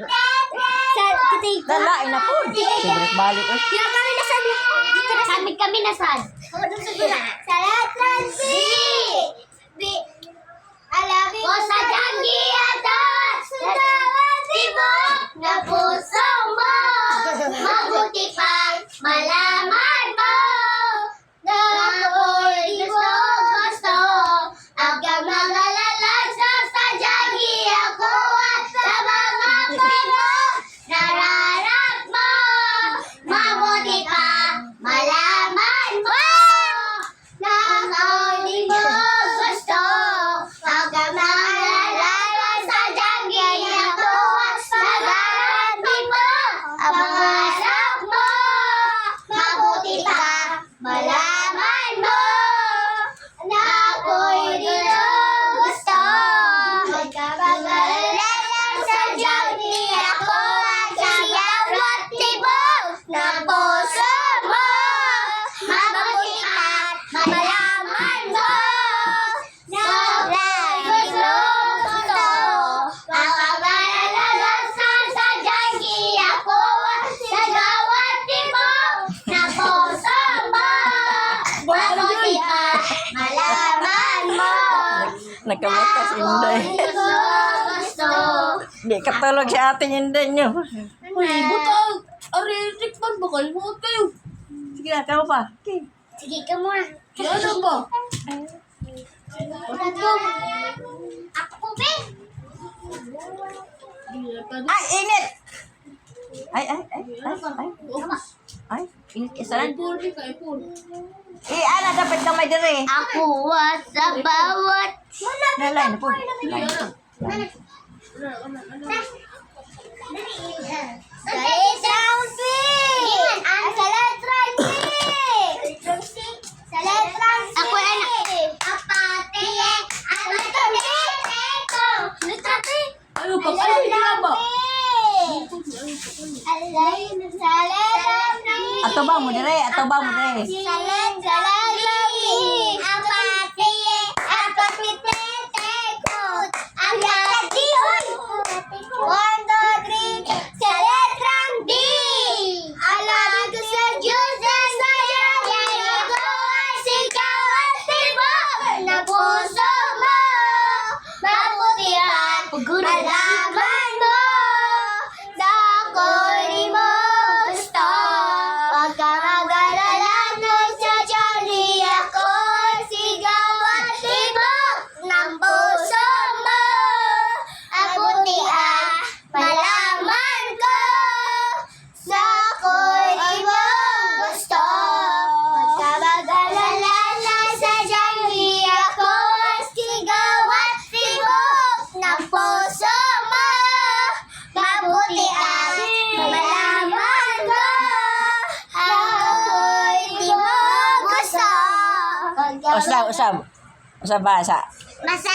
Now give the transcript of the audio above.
Sa kitay. Lalain na po. Sibrik balik. Kami na saan? Kami kami na saan? Sa lahat ng Bala. Nagkamutas Inday. Di katulog si ate Inday nyo. Uy, buta. Ari, tikman ba kayo? Huwag kayo. Sige na, ikaw pa. Okay. Sige ka muna. Ano ba? Ako po, Ben. Ay, init! Ay, ay, ay, ay, ay. Ay, init isa lang. Ipon, ipon. Eh, ana, dapat kamay dire. Ako was sa bawat... Nalay na po. Sa letrang B! Sa letrang B! Sa letrang C! Ako anak. Apate. Ano to? Eko. Letra B. Ano ba? Ano ba? Alay, letrang B. Ato ba mo dire? Ato ba mo dire? Sa letrang B. Apate. Apate. Eko. Ang kakadihon. One, two, three. Yaya ko ay sigaw at tibok na Usap, usap. Usap bahasa. Masalah.